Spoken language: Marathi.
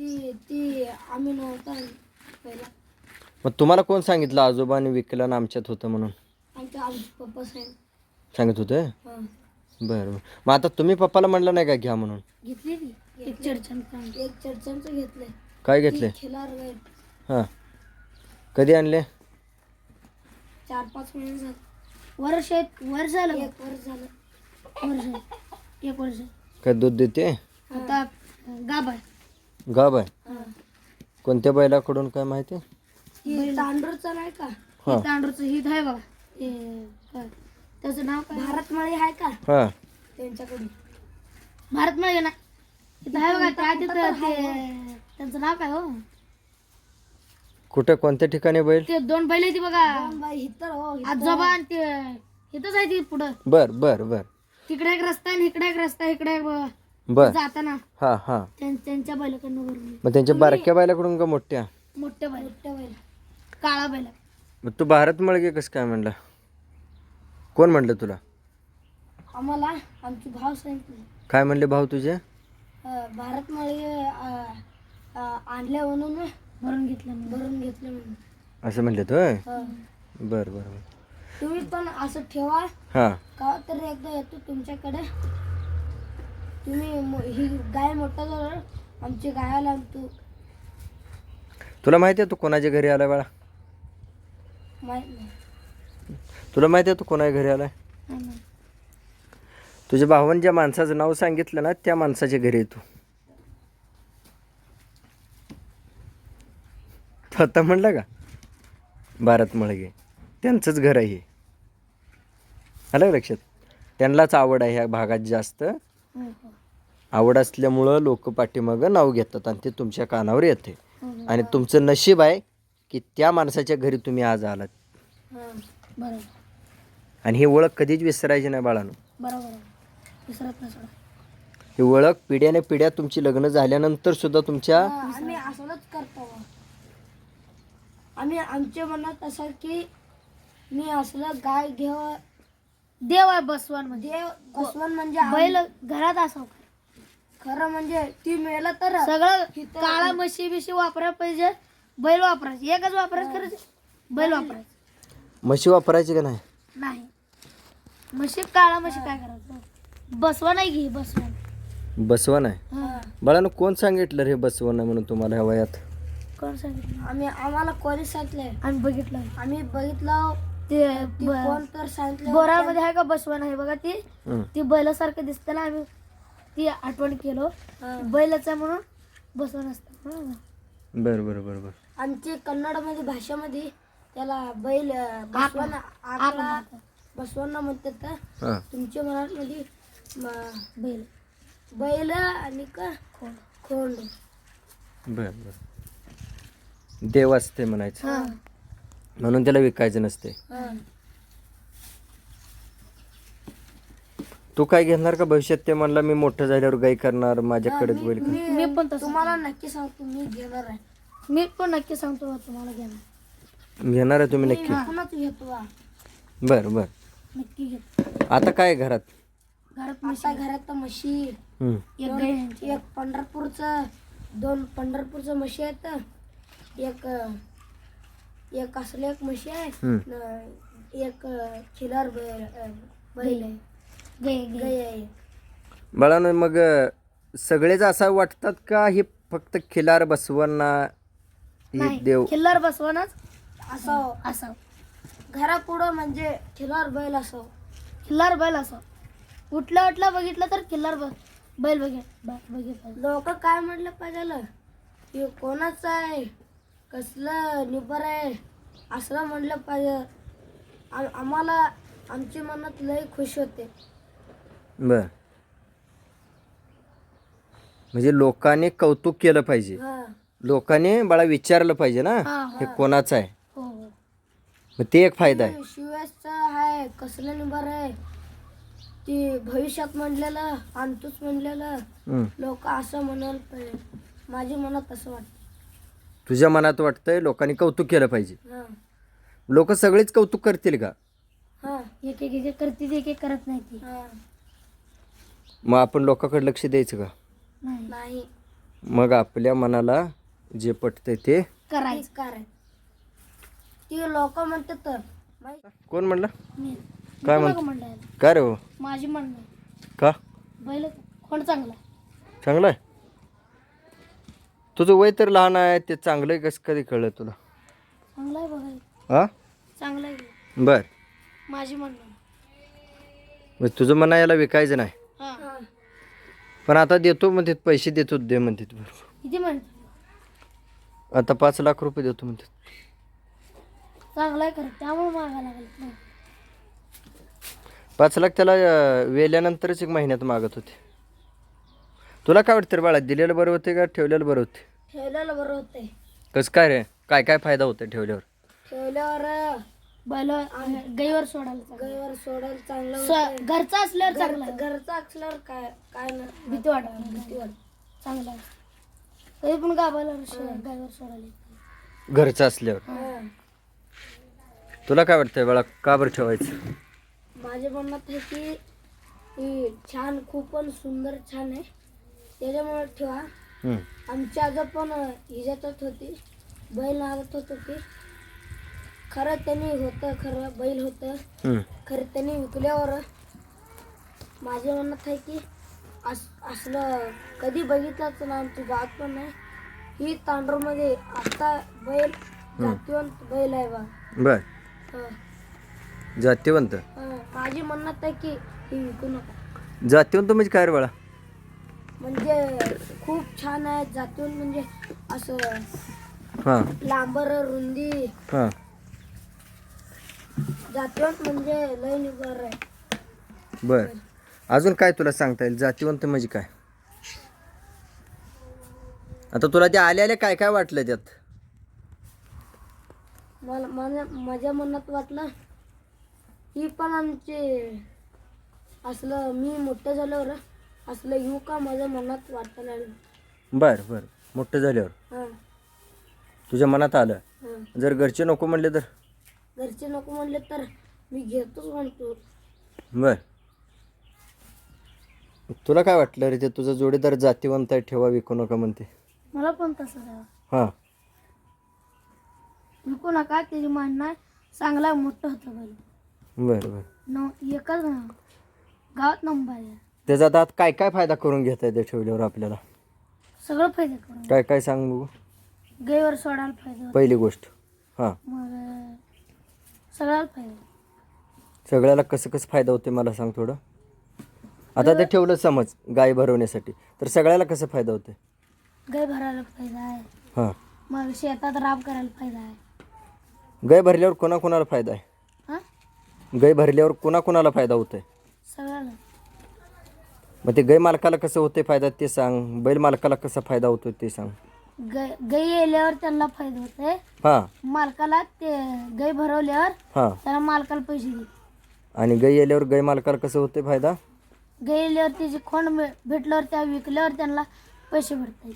ती ती आम्ही नव्हता पहिला. मग तुम्हाला कोण सांगितलं आजोबाने विकलं आमच्यात होतं म्हणून? आमच्या आमचे पप्पा साहेब सांगत होते? हा. बरं बरं. मग आता तुम्ही पप्पाला म्हणलं नाही का घ्या म्हणून? घेतली ती? एक चडचण एक चडचणचं घेतलंय काय घेतले? खिलार गाय हां. कधी आणले? चार पाच महिने झाले. वर्ष एक वर्ष झालं एक वर्ष झालं. वर्ष. एक वर्ष. काय दूध देते? आता गाब आहे गाब आहे? कोणत्या बैलाकडून काय माहिती? तांडूरचं नाही का? हा. तांडूरचं हित आहे बघा. ते काय? त्याचं नाव काय? भारतमाळी आहे का? हां. त्यांच्याकडून. भारतमाळी ना? इथं आहे बघा त्या तिथं ते त्यांचं नाव काय हो? कुठं कोणत्या ठिकाणी बैल? ते दोन बैल आहेत बघा. आजोबा आणि ते इथंच आहे ती पुढं. बर बर बर. तिकडे एक रस्ता आणि इकडे एक रस्ता इकडे एक ब- बर. जाताना. हां हां. त्यां- त्यांच्या बैलाकडनं भरून मग त्यांच्या बारक्या बैलाकडून का मोठ्या? मोठ्या बैल मोठ्या बैल. काळा बैल. मग तू भारत मळगे कसं काय म्हणला? कोण म्हणलं तुला? आम्हाला आमचे भाव सांगितले. काय म्हणले भाऊ तुझे? अं, भारत माळी आणल्या म्हणून भरून घेतलं भरून घेतलं म्हणून. असं म्हणले होय? हं. बरं बरं बरं. तुम्ही पण असं ठेवा. हां. का तरी एकदा येतो तुमच्याकडे. तुम्ही ही गाय मोठा गायाला आणतो तुला माहिती आहे तू कोणाच्या घरी आलाय बाळा? माहीत नाही. तुला माहिती आहे तू कोणाच्या घरी आलाय. तुझ्या भावानं ज्या माणसाचं नाव सांगितलं ना त्या माणसाच्या घरी आहे तू. तू आता म्हणलं का? भारत मळगे त्यांचंच घर आहे हे. आलं लक्षात? त्यांनाच आवड आहे ह्या भागात जास्त. हो, हो. आवड असल्यामुळं लोक पाठीमागं नाव घेतात आणि ते तुमच्या कानावर येते. आणि तुमचं नशीब आहे की त्या माणसाच्या घरी तुम्ही आज आलात. हं. बरोबर. आणि ही ओळख कधीच विसरायची नाही बाळानं. बरोबर विसरत नाही सोडा. ही ओळख पिढ्याने पिढ्या तुमची लग्न झाल्यानंतर सुद्धा तुमच्या आम्ही असंच करतो. आम्ही आमच्या मनात असं की मी असलं गाय घेव. देव आहे बसवन म्हणजे. देव बसवन म्हणजे बैल घरात असाव. खरं म्हणजे ती मिळालं तर सगळं काळा म्हशी बिशी वापरायला पाहिजे. बैल वापरायचे. एकच वापरायचं खरं बैल वापरायचं. म्हशी वापरायची का नाही? नाही. म्हशी काळा म्हशी काय करायचं? बसवा नाही घे बसवन बसवण आहे बाळानं कोण सांगितलं रे बसवण आहे म्हणून तुम्हाला ह्या वयात? कोण सांगितलं? आम्ही आम्हाला कोणी सांगितलंय आम्ही बघितलं. आम्ही बघितलं. ते कोण तर सांगितलं. बोरामध्ये आहे का बसवण आहे बघा ती. हं. ती बैलासारखं दिसतं ना आम्ही. ती आठवण केलो. बैलाच आहे म्हणून बसवण असतं. बरं बरं बरं बरं. आमची कन्नडमध्ये भाषेमध्ये त्याला बैल बसवण आकला बसवण म्हणतात तर तुमच्या मराठीमध्ये म- बैल. बैल आणि का? खोंड. बरं बरं. देव असते म्हणायचं. म्हणून त्याला विकायचं नसते. तू काय घेणार का भविष्यात? ते म्हणला मी मोठं झाल्यावर गाय करणार माझ्याकडेच बैल मी पण तुम्हाला नक्की सांगतो मी घेणार आहे. मी पण नक्की सांगतो तुम्हाला घेणार. घेणार आहे तुम्ही नक्की? घेतो बा. बरं बरं. नक्की घेतो. आता काय घरात? घरात आता घरात तर म्हशी. हं. एक गाय एक पंढरपूरचं दोन पंढरपूरचं म्हशी आहेत. एक एक असलं एक म्हशी आहे. न एक खिलार बैल बैल आहे. बाळानं मग सगळेच असं वाटतात का हे फक्त खिलार बसवांना हे देव? खिल्लार बसवणच असाव असाव घरापुढं म्हणजे खिल्लार बैल असाव खिल्लार बैल असाव उठल्या उठल्या बघितलं तर खिल्लार ब- बैल बघित बघितलं लोक काय म्हटलं पाहिजे हे कोणाचं आहे? कसलं निबर आहे? असलं म्हटलं पाहिजे. आम्हाला आमच्या मनात लय खुश होते. बर. म्हणजे लोकांनी कौतुक केलं पाहिजे. हा. लोकांनी बाळा विचारलं पाहिजे ना हा, हे. कोणाचं आहे? हो हो. मग ते एक फायदा आहे. आहे कसलं निबर आहे? ती भविष्यात म्हणलेलं आणतोच म्हणलेलं. लोक असं म्हणाल पाहिजे. माझ्या मनात असं वाटतं. तुझ्या मनात वाटतंय लोकांनी कौतुक केलं पाहिजे. हां. लोक सगळेच कौतुक करतील का? हां एक एक एक करते एक एक करत नाही ती हां. मग आपण लोकांकडे लक्ष द्यायचं का? नाही. मग आपल्या मनाला जे पटतंय ते करायचं. करायचं ती लोक म्हणतात तर. माहित- कोण म्हणलं? मी. काय म्हणतो म्हणलं काय रे हो माझी म्हणणं आहे. का? बैल कोण चांगला? चांगलं आहे? तुझं वय तर लहान आहे ते चांगलं आहे कसं कधी कळलं तुला? चांगला आहे हा? चांगला आहे. बर. माझी म्हणणं तुझं म्हणा याला विकायचं नाही. पण आता देतो म्हणतात पैसे देतो दे म्हणतात बरोबर किती म्हणतो आता पाच लाख रुपये देतो म्हणतात. चांगला आहे खरं त्यामुळे मागा लागलं नाही पाच लाख त्याला अं, वेल्यानंतरच एक महिन्यात मागत होते. तुला काय वाटतं रे बाळा दिलेलं बरं होते का ठेवलेलं बरं होते ठेवल्याला बरं होतंय. कसं काय रे? काय काय फायदा होतो ठेवल्यावर? ठेवल्यावर बैल गाईवर सोडायला गाईवर सोडायला चांगलं घरचा असल्यावर चांगला. घरचा असल्यावर काय काय नाही. भीती वाटत. भीती वाटत. चांगला आहे. कधी पण गावाला गाईवर सोडायला घरचं असल्यावर. तुला काय वाटतंय बाळा का बरं ठेवायचं? माझ्या मनात आहे की ही छान खूप पण सुंदर छान आहे. त्याच्यामुळे ठेवा. हम्म. आमची आजो पण हिजातच होती. बैल नागत होत होती. खरं त्यांनी होतं खरं बैल होतं. खरं त्यांनी विकल्यावर. माझ्या मनात आहे की अस असलं कधी बघितलंच ना आमची बाग पण नाही. ही तांडूरमध्ये आता बैल जातीवंत बैल आहे बा बर. जातीवंत? हं. माझी म्हणत आहे की ही विकू नका. जातीवंत म्हणजे काय बाळा? म्हणजे खूप छान आहे. जातीवंत म्हणजे असं हां. लांबर रुंदी हां. जातीवंत म्हणजे लय निबर आहे. बर. अजून काय तुला सांगता येईल? जातीवंत म्हणजे काय? आता तुला ते आले आले काय काय वाटलं त्यात? मला माझ्या माझ्या मनात वाटलं ही पण आमचे असलं मी मोठं झाल्यावर असलं येऊ का माझ्या मनात वाटायला लागलं बर बर. मोठं झाल्यावर. हां. तुझ्या मनात आलं. हां. जर घरचे नको म्हणले तर? घरचे नको म्हणले तर मी घेतोच म्हणतो. बर. तुला काय वाटलं रे ते तुझा जोडीदार जातीवंत आहे ठेवा विकू नका म्हणते. मला पण तसं हां. विकू नका त्याची म्हणणं आहे चांगला मोठं होतं बैल बर बर. न एकच ना गावात नंबर आहे. त्याचा आत काय काय फायदा करून घेता येते ठेवल्यावर आपल्याला? सगळं फायदा करून काय काय सांग? बघू गाईवर सोडायला फायदा होतो. पहिली गोष्ट. हां. मग सगळ्याला फायदा सगळ्याला कसं कसं फायदा होते मला सांग थोडं. आता ते ठेवलं समज गाय भरवण्यासाठी. तर सगळ्याला कसं फायदा होते गाय भरायला फायदा आहे. हां. मग शेतात राब करायला फायदा आहे. गाय भरल्यावर कोणाकोणाला फायदा आहे? हां? गाय भरल्यावर कोणाकोणाला फायदा होतोय? सगळ्याला. मग ते गाय मालकाला कसं होते फायदा ते सांग. बैल मालकाला कसा फायदा होतो ते सांग. गाय गाई येल्यावर त्यांना फायदा होतोय. हां. मालकाला ते गाय भरवल्यावर हां. त्याला मालकाला पैसे देते आणि गाय आल्यावर गाय मालकाला कसं होते फायदा? गाय येल्यावर त्याची खोंड भे- भेटल्यावर त्या विकल्यावर त्यांना पैसे भेटतात